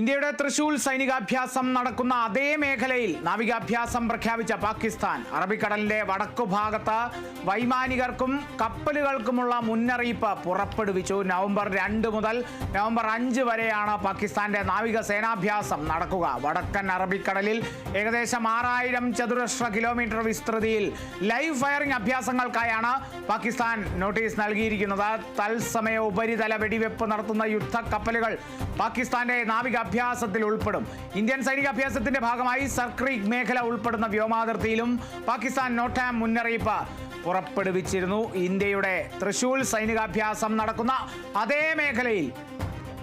ഇന്ത്യയുടെ തൃശൂൽ സൈനികാഭ്യാസം നടക്കുന്ന അതേ മേഖലയിൽ നാവികാഭ്യാസം പ്രഖ്യാപിച്ച പാകിസ്ഥാൻ. അറബിക്കടലിന്റെ വടക്കു ഭാഗത്ത് വൈമാനികർക്കും കപ്പലുകൾക്കുമുള്ള മുന്നറിയിപ്പ് പുറപ്പെടുവിച്ചു. നവംബർ രണ്ട് മുതൽ നവംബർ അഞ്ച് വരെയാണ് പാകിസ്ഥാന്റെ നാവിക സേനാഭ്യാസം നടക്കുക. വടക്കൻ അറബിക്കടലിൽ ഏകദേശം ആറായിരം ചതുരശ്ര കിലോമീറ്റർ വിസ്തൃതിയിൽ ലൈവ് ഫയറിംഗ് അഭ്യാസങ്ങൾക്കായാണ് പാകിസ്ഥാൻ നോട്ടീസ് നൽകിയിരിക്കുന്നത്. തത്സമയ ഉപരിതല വെടിവെപ്പ് നടത്തുന്ന യുദ്ധ കപ്പലുകൾ പാകിസ്ഥാന്റെ നാവികാഭ്യാസത്തിൽ ഉൾപ്പെടും. ഇന്ത്യൻ സൈനിക അഭ്യാസത്തിന്റെ ഭാഗമായി സർക്രീക് മേഖല ഉൾപ്പെടുന്ന വ്യോമാതിർത്തിയിലും പാകിസ്ഥാൻ നോട്ടാം മുന്നറിയിപ്പ് പുറപ്പെടുവിച്ചിരുന്നു. ഇന്ത്യയുടെ തൃശൂൽ സൈനികാഭ്യാസം നടക്കുന്ന അതേ മേഖലയിൽ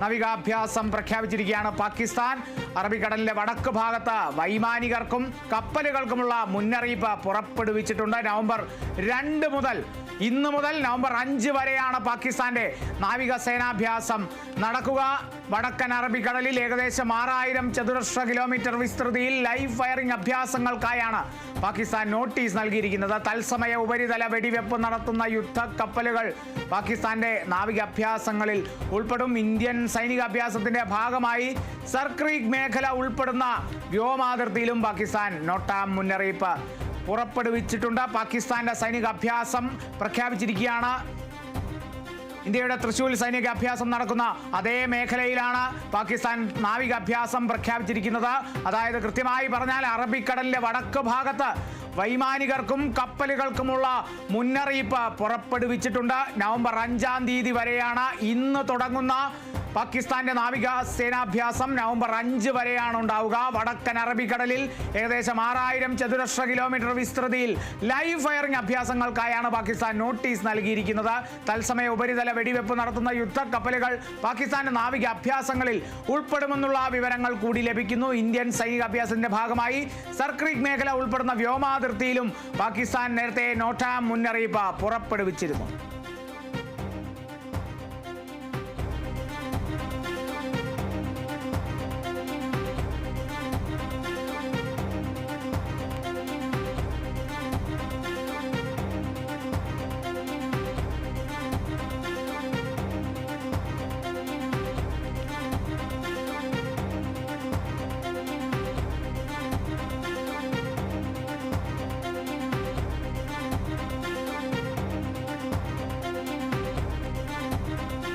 നാവികാഭ്യാസം പ്രഖ്യാപിച്ചിരിക്കുകയാണ് പാകിസ്ഥാൻ. അറബിക്കടലിന്റെ വടക്ക് ഭാഗത്ത് വൈമാനികർക്കും കപ്പലുകൾക്കുമുള്ള മുന്നറിയിപ്പ് പുറപ്പെടുവിച്ചിട്ടുണ്ട്. നവംബർ രണ്ട് മുതൽ ഇന്ന് മുതൽ നവംബർ അഞ്ച് വരെയാണ് പാകിസ്ഥാന്റെ നാവിക നാവികസേനാഭ്യാസം നടക്കുക. വടക്കൻ അറബിക്കടലിൽ ഏകദേശം ആറായിരം ചതുരശ്ര കിലോമീറ്റർ വിസ്തൃതിയിൽ ലൈവ് ഫയറിംഗ് അഭ്യാസങ്ങൾക്കായാണ് പാകിസ്ഥാൻ നോട്ടീസ് നൽകിയിരിക്കുന്നത്. തത്സമയ ഉപരിതല വെടിവെപ്പ് നടത്തുന്ന യുദ്ധ കപ്പലുകൾ പാകിസ്ഥാന്റെ നാവികാഭ്യാസങ്ങളിൽ ഉൾപ്പെടും. ഇന്ത്യൻ സൈനികാഭ്യാസത്തിന്റെ ഭാഗമായി സർക്രീക് മേഖല ഉൾപ്പെടുന്ന വ്യോമാതിർത്തിയിലും പാകിസ്ഥാൻ നോട്ടാം മുന്നറിയിപ്പ് പുറപ്പെടുവിച്ചിട്ടുണ്ട്. പാകിസ്ഥാന്റെ സൈനികാഭ്യാസം പ്രഖ്യാപിച്ചിരിക്കുകയാണ്. ഇന്ത്യയുടെ തൃശൂൽ സൈനിക അഭ്യാസം നടക്കുന്ന അതേ മേഖലയിലാണ് പാകിസ്ഥാൻ നാവികാഭ്യാസം പ്രഖ്യാപിച്ചിരിക്കുന്നത്. അതായത് കൃത്യമായി പറഞ്ഞാൽ അറബിക്കടലിന്റെ വടക്ക് ഭാഗത്ത് വൈമാനികർക്കും കപ്പലുകൾക്കുമുള്ള മുന്നറിയിപ്പ് പുറപ്പെടുവിച്ചിട്ടുണ്ട്. നവംബർ അഞ്ചാം തീയതി വരെയാണ് ഇന്ന് തുടങ്ങുന്ന പാകിസ്ഥാന്റെ നാവിക സേനാഭ്യാസം നവംബർ അഞ്ച് വരെയാണ് ഉണ്ടാവുക. വടക്കൻ അറബിക്കടലിൽ ഏകദേശം ആറായിരം ചതുരശ്ര കിലോമീറ്റർ വിസ്തൃതിയിൽ ലൈവ് ഫയറിംഗ് അഭ്യാസങ്ങൾക്കായാണ് പാകിസ്ഥാൻ നോട്ടീസ് നൽകിയിരിക്കുന്നത്. തത്സമയ ഉപരിതല വെടിവെപ്പ് നടത്തുന്ന യുദ്ധ കപ്പലുകൾ പാകിസ്ഥാന്റെ നാവിക അഭ്യാസങ്ങളിൽ ഉൾപ്പെടുമെന്നുള്ള വിവരങ്ങൾ കൂടി ലഭിക്കുന്നു. ഇന്ത്യൻ സൈനിക അഭ്യാസത്തിന്റെ ഭാഗമായി സർക്രീക് മേഖല ഉൾപ്പെടുന്ന വ്യോമാതിർത്തിയിലും പാകിസ്ഥാൻ നേരത്തെ നോട്ടാം മുന്നറിയിപ്പ് പുറപ്പെടുവിച്ചിരുന്നു.